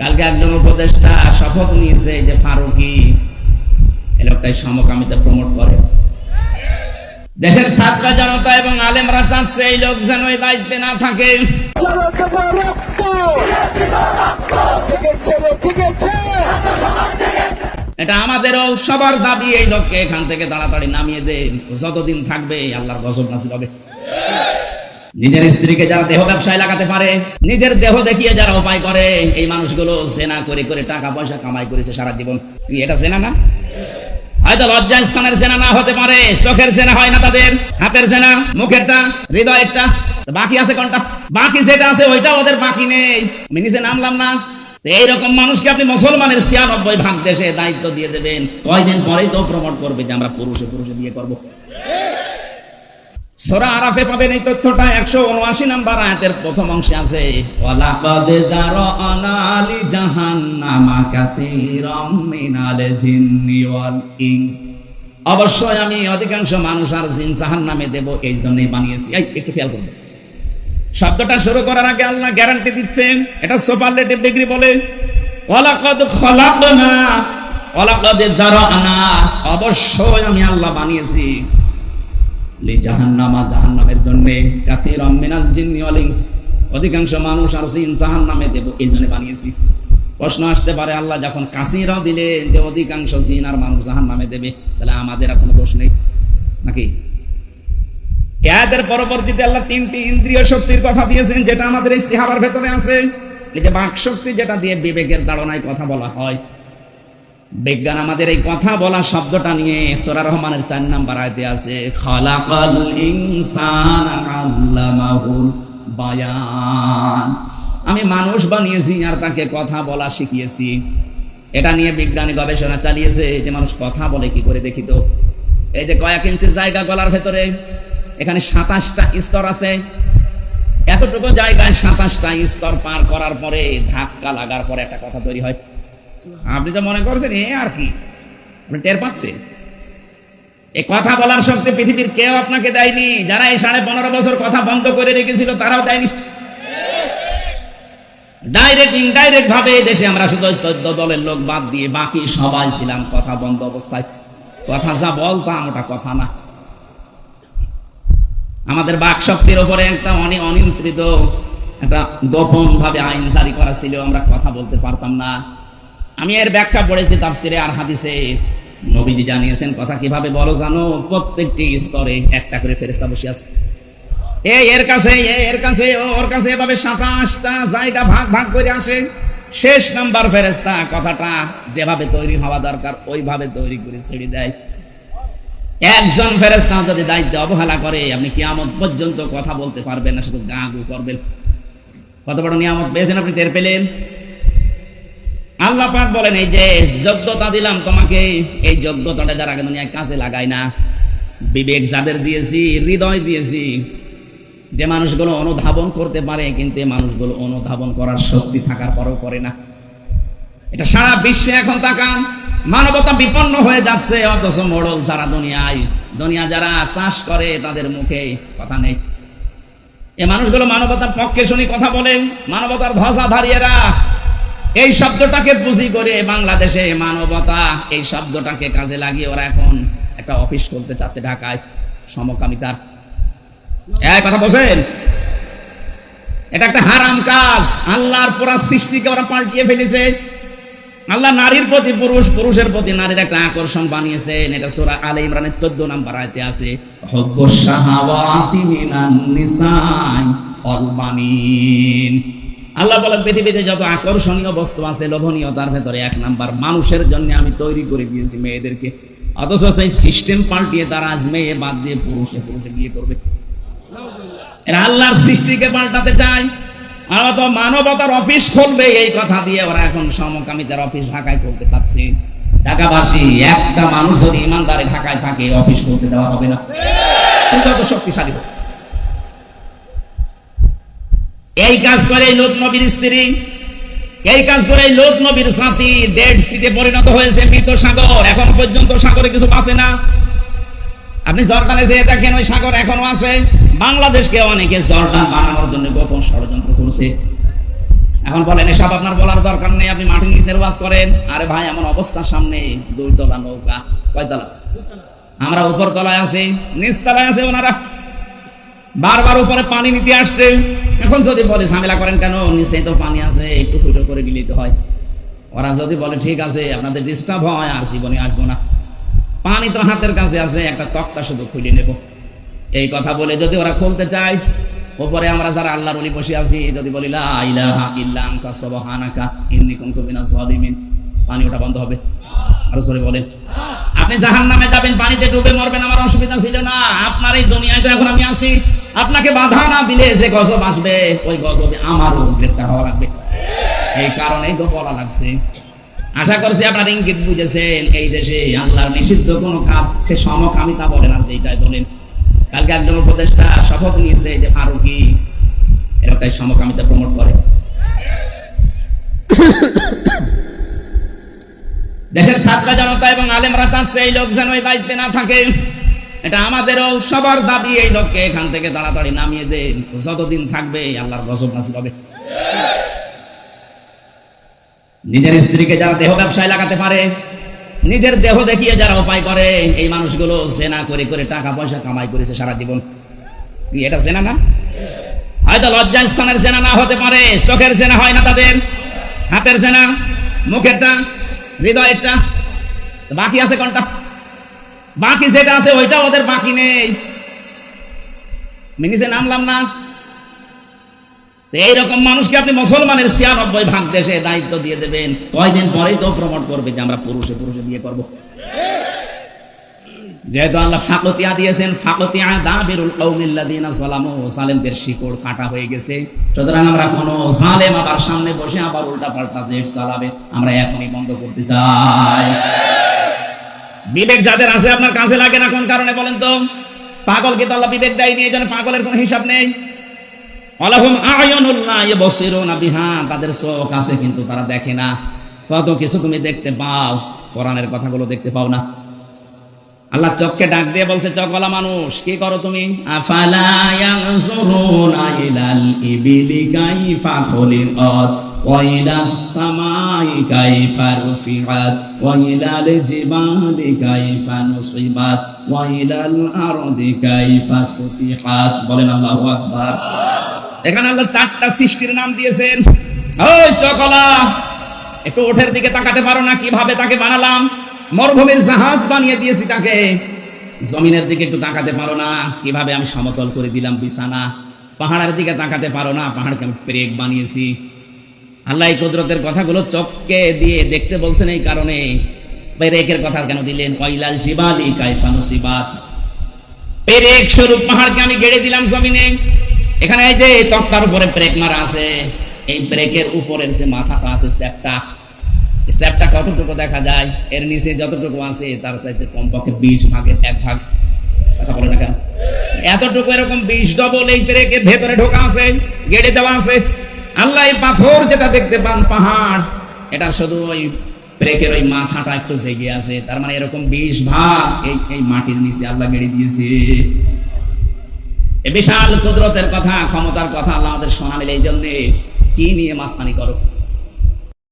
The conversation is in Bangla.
কালকে একজন উপদেষ্টা শপথ নিয়েছে যে ফারুকি এই লোকটাই সমকামিতা প্রমোট করে। দেশের ছাত্র জনতা এবং আলেমরা চাচ্ছে এই লোক যেন এই দায়িত্বে না থাকে। এটা আমাদেরও সবার দাবি, এই লোককে এখান থেকে তাড়াতাড়ি নামিয়ে দেন। যতদিন থাকবে আল্লাহর গজব নাসিল হবে। নিজের স্ত্রীকে যারা দেহ ব্যবসায় লাগাতে পারে, নিজের দেহ দেখিয়ে যারা উপায় করে, এই মানুষগুলো জেনা করে করে টাকা পয়সা কামাই করেছে সারা জীবন। এটা জেনা না? হয়তো লজ্জা স্থানের জেনা না হতে পারে, চোখের জেনা হয় না তাদের, হাতের জেনা মুখেরটা, হৃদয়েরটা। বাকি আছে কোনটা? বাকি যেটা আছে ওইটা ওদের বাকি নেই। আমি নিচে নামলাম না। এইরকম মানুষকে আপনি মুসলমানের ছিয়ানব্বই ভাগ দেশে দায়িত্ব দিয়ে দেবেন। কয়দিন পরেই তো প্রমোট করবে যে আমরা পুরুষে পুরুষে বিয়ে করব। সোরা আরাফে পাবেন এই তথ্যটা। একশো উনআশি নাম্বার আয়াতের প্রথম অংশে আছে অবশ্যই আমি অধিকাংশ মানুষ আর জিন জাহান্নামে দেব, এই জন্যই বানিয়েছি। এই, একটু খেয়াল করবেন শব্দটা শুরু করার আগে আল্লাহ গ্যারান্টি দিচ্ছেন, এটা সুপারলেটিভ ডিগ্রি বলে, ওয়ালাকাদ খলাকনা, ওয়ালাকাদ জারআনা অবশ্যই আমি আল্লাহ বানিয়েছি। লি জাহান্নামা জাহান্নামের জন্য কাসির অধিকাংশ মানুষ আর জাহান্নামে দেব, এই জন্য বানিয়েছি। প্রশ্ন আসতে পারে, আল্লাহ যখন দিলে যে অধিকাংশ জিন আর মানুষ দেবে, তাহলে আমাদের আর কোনো দোষ নেই। নাকি? এদের পরবর্তীতে আল্লাহ তিনটি ইন্দ্রিয় শক্তির কথা দিয়েছেন, যেটা আমাদের এই সিহাবার ভেতরে আছে। এই যে বাক শক্তি যেটা দিয়ে বিবেকের দাঁড়নায় কথা বলা হয়। বিজ্ঞান আমাদের এই কথা বলা শব্দটা নিয়ে সোরা রহমানের চার নাম্বার আয়তে আছে, খালাকাল ইনসানা আল্লামাহুল বায়ান। আমি মানুষ বানিয়েছি আর তাকে কথা বলা শিখিয়েছি। এটা নিয়ে বিজ্ঞানী গবেষণা চালিয়েছে যে মানুষ কথা বলে কি করে দেখি তো? এই যে কয়েক ইঞ্চি জায়গা গলার ভেতরে, এখানে সাতাশটা স্তর আছে। এতটুকু জায়গায় সাতাশটা স্তর পার করার পরে ধাক্কা লাগার পরে একটা কথা তৈরি হয়। আপনি তো মনে করছেন এ আর কি? আপনি টের পাচ্ছেন? এই কথা বলার শক্তি পৃথিবীর কেউ আপনাকে দেয়নি। যারা এই সাড়ে পনেরো বছর কথা বন্ধ করে রেখেছিল, তারাও দেয়নি। ডাইরেক্ট ইনডাইরেক্ট ভাবে দেশে আমরা শুধু চোদ্দ দলের লোক বাদ দিয়ে বাকি সবাই ছিলাম কথা বন্ধ অবস্থায়। কথা যা বলতাম, ওটা কথা না। আমাদের বাক শক্তির উপরে একটা অনেক অনিয়ন্ত্রিত, একটা গোপন ভাবে আইন জারি করা ছিল, আমরা কথা বলতে পারতাম না। আমি এর ব্যাখ্যা পড়েছি তাফসিরে আর হাদিসে। নবীজি জানিয়েছেন, কথা কীভাবে বলো জানো? প্রত্যেকটি স্তরে একটা করে ফেরেস্তা বসে আছে। এই এর কাছে, এ, এর কাছে ওর কাছে এভাবে সাতাশটা জায়গা ভাগ ভাগ করে আসে। শেষ নাম্বার ফেরেস্তা কথাটা যেভাবে তৈরি হওয়া দরকার, ওইভাবে তৈরি করে ছেড়ে দেয়। একজন ফেরেস্তা যদি দায়িত্ব অবহেলা করে, আপনি কিয়ামত পর্যন্ত কথা বলতে পারবেন না, শুধু গা গু করবেন। কত বড় নিয়ামত পেয়েছেন আপনি, টের পেলেন? আল্লাহ পাক বলেন, এই যে যোগ্যতা দিলাম তোমাকে, এই যোগ্যতাটা যারা দুনিয়ায় কাজে লাগায় না। বিবেক যাদের দিয়েছি, হৃদয় দিয়েছি, যে মানুষগুলো অনুধাবন করতে পারে, কিন্তু এই মানুষগুলো অনুধাবন করার শক্তি থাকার পরেও করে না। এটা সারা বিশ্বে এখন তাকান মানবতা বিপন্ন হয়ে যাচ্ছে, অথচ মোড়ল যারা দুনিয়ায়, দুনিয়া যারা চাষ করে, তাদের মুখে কথা নেই। এ মানুষগুলো মানবতার পক্ষে শুনি কথা বলেন, মানবতার ধ্বজাধারীরা এই শব্দটাকে পুঁজি করে বাংলাদেশে মানবতা, এই শব্দটাকে কাজে লাগিয়ে ওরা এখন একটা অফিস করতে চাচ্ছে ঢাকায়, সমকামিতার। কথা বসেন এটা একটা হারাম কাজ। আল্লাহর পুরা সৃষ্টিকে ওরা পাল্টিয়ে ফেলেছে। আল্লাহ নারীর প্রতি পুরুষ, পুরুষের প্রতি নারীর একটা আকর্ষণ বানিয়েছেন এটা সূরা আলে ইমরানের 14 নাম্বার আয়াতে আছে হুব্বুশ শাহাওয়াতি মিনান নিসাই ওয়াল বানিন। আল্লাহ বলেন, পৃথিবীতে যত আকর্ষণীয় বস্তু আছে, লোভনীয়, তার ভেতরে এক নাম্বার মানুষের জন্য আমি তৈরি করে দিয়েছি মেয়েদেরকে। অথচ সেই সিস্টেম পাল্টিয়ে তারা আজ মেয়ে বাদ দিয়ে পুরুষে পুরুষে বিয়ে করবে। এরা আল্লাহর সৃষ্টিকে পাল্টাতে চায়। তো মানবতার অফিস খুলবে, এই কথা দিয়ে ওরা এখন সমকামিতার অফিস ঢাকায় করতে চাচ্ছে। ঢাকাবাসী, একটা মানুষ যদি ইমানদারে ঢাকায় থাকে, অফিস করতে দেওয়া হবে না। শক্তিশালী হোক। এই কাজ করে লোক নবীর স্ত্রী। এই কাজ করে লোক নবীর সাথী। ডেড সিতে পরিণত হয়েছে মৃত সাগর। এখন পর্যন্ত সাগরে কিছু বাঁচে না। আপনি জর্ডানে যেয়ে দেখেন, ওই সাগর এখনও আছে। বাংলাদেশকে অনেকে জর্ডান বানানোর জন্য গোপন ষড়যন্ত্র করছে। এখন বলেন, এসব আপনার বলার দরকার নেই। আপনি মাটির নিচের ওয়াজ করেন। আরে ভাই, এমন অবস্থার সামনে দুই তলা নৌকা। কয়তলা? আমরা উপর তলায় আছি নিচ তলায় আছে ওনারা। বারবার উপরে পানি নিতে আসছে। এখন যদি বলে ঝামেলা করেন কেন? নিচে তো পানি আছে, একটু ফুটো করে মিলিতে হয়। ওরা যদি বলে, ঠিক আছে, আপনাদের ডিস্টার্ব হয়, আর জীবনে আসব না। পানি তো হাতের কাছে আছে, একটা তক্তা শুধু খুলে নেব। এই কথা বলে যদি ওরা খুলতে চায়, ওপরে আমরা যারা আল্লাহর ওলি বসে আছি, যদি বলি পানি ওটা বন্ধ হবে। আরও জোরে বলেন। আপনি জাহান নামে যাবেন, পানিতে ডুবে মরবেন, আমার অসুবিধা ছিল না। আপনার এই দুনিয়ায় তো এখন আমি আছি। আপনাকে বাধা না দিলে যে গজব আসবে, ওই গজবে আমারও গ্রেপ্তার হওয়া লাগবে। এই কারণেই তো বলা লাগছে। আশা করছি আপনার ইঙ্গিত বুঝেছেন, এই দেশে আল্লাহর নিষিদ্ধ কোনো কাজ সে সমকামিতা বলে না যেটাই বলেন। কালকে একজন উপদেষ্টা শপথ নিয়েছে যে ফারুকি এরকটাই সমকামিতা প্রমোট করে। দেশের ছাত্র জনতা এবং আলেমরা চাচ্ছে এই লোক যেন এই দায়িত্বে না থাকে। এটা আমাদেরও সবার দাবি এই লোককে এখান থেকে তাড়াতাড়ি নামিয়ে দেন। যতদিন থাকবে আল্লাহর গজব নাসিব হবে। নিজের স্ত্রীকে যারা দেহ ব্যবসায় লাগাতে পারে, নিজের দেহ দেখিয়ে যারা উপায় করে, এই মানুষগুলো জেনা করে করে টাকা পয়সা কামাই করেছে সারা জীবন। এটা জেনা না? হয়তো লজ্জা স্থানের জেনা না হতে পারে, চোখের জেনা হয় না তাদের, হাতের জেনা, মুখেরটা, হৃদয়েরটা। বাকি আছে কোনটা? বাকি যেটা আছে ওইটা ওদের বাকি নেই। মিনিসে নামলাম না। এইরকম মানুষকে আপনি মুসলমানের ছিয়ানব্বই ভাগ দেশে দায়িত্ব দিয়ে দেবেন। কয়দিন পরেই তো প্রমোট করবে যে আমরা পুরুষে পুরুষে বিয়ে করব। যেহেতু আল্লাহ ফাকতিয়া দিয়েছেন, ফাকতিয়া দাবিরুল কৌমিল্লাদিনা সালামু সালেমদের শিকড় কাটা হয়ে গেছে। সুতরাং আমরা কোন সালেম আবার সামনে বসে আবার উল্টা পাল্টা জেট চালাবে। আমরা এখনই বন্ধ করতে চাই। বিবেক যাদের আছে আপনার কাছে লাগে না, কোন কারণে বলেন তো? পাগলকে তো আল্লাহ বিবেক দেয়নি? এই জন্য পাগলের কোনো হিসাব নেই। তাদের চোখ আছে কিন্তু তারা দেখে না। কত কিছু তুমি দেখতে পাও। কোরআনের কথাগুলো দেখতে পাও না। আল্লাহ চোখকে ডাক দিয়ে বলছে চকলা মানুষ, কি করো তুমি? আফালা কাইফা রুফিআত ওয়া ইলাল জিবালি কাইফা নুসিবাত ওয়া ইলাল আরদি কাইফা সুতিহাত বলেন আল্লাহু আকবার। এখানে আল্লাহ চারটা সৃষ্টির নাম দিয়েছেন। ওই চকলা, একটু ওঠের দিকে তাকাতে পারো না, কীভাবে তাকে বানালাম? মরুভূমির জাহাজ বানিয়ে দিয়েছি তাকে। জমিনের দিকে একটু তাকাতে পারো না, কীভাবে আমি সমতল করে দিলাম বিছানা? পাহাড়ের দিকে তাকাতে পারো না, পাহাড়কে আমি প্রেক বানিয়েছি। আল্লাহ কুদরতের কথাগুলো চককে দিয়ে দেখতে বলছেন এই কারণে। পেরেকের কথা কেন দিলেন? কয়লাল জিবালি কাইফানুসিবাত পেরেক স্বরূপ পাহাড়কে আমি গেড়ে দিলাম জমিনে। এখানে এই যে তক্তার উপরে ব্রেক মারা আছে, এই ব্রেকের উপরের যে মাথাটা আছে স্যাপটা। স্যাপটা কতটুকু দেখা যায়? এর নিচে যতটুকু আছে, তার চাইতে কমপক্ষে বিশ ভাগের এক ভাগ। কথা বলে না এতটুকু এরকম বিশ ডবল এই ব্রেকের ভেতরে ঢোকা আছে, গেড়ে দেওয়া আছে। আল্লাহ এই পাথর যেটা দেখতে পান, পাহাড়, এটা শুধু ওই ব্রেকের ওই মাথাটা একটু জেগে আছে, তার মানে এরকম বিশ ভাগ এই এই মাটির নিচে আল্লাহ গেড়ে দিয়েছে। বিশাল কুদরতের কথা, ক্ষমতার কথা আল্লাহ আমাদের শোনালেন এই জন্যে কি নিয়ে মাস্তানি করো?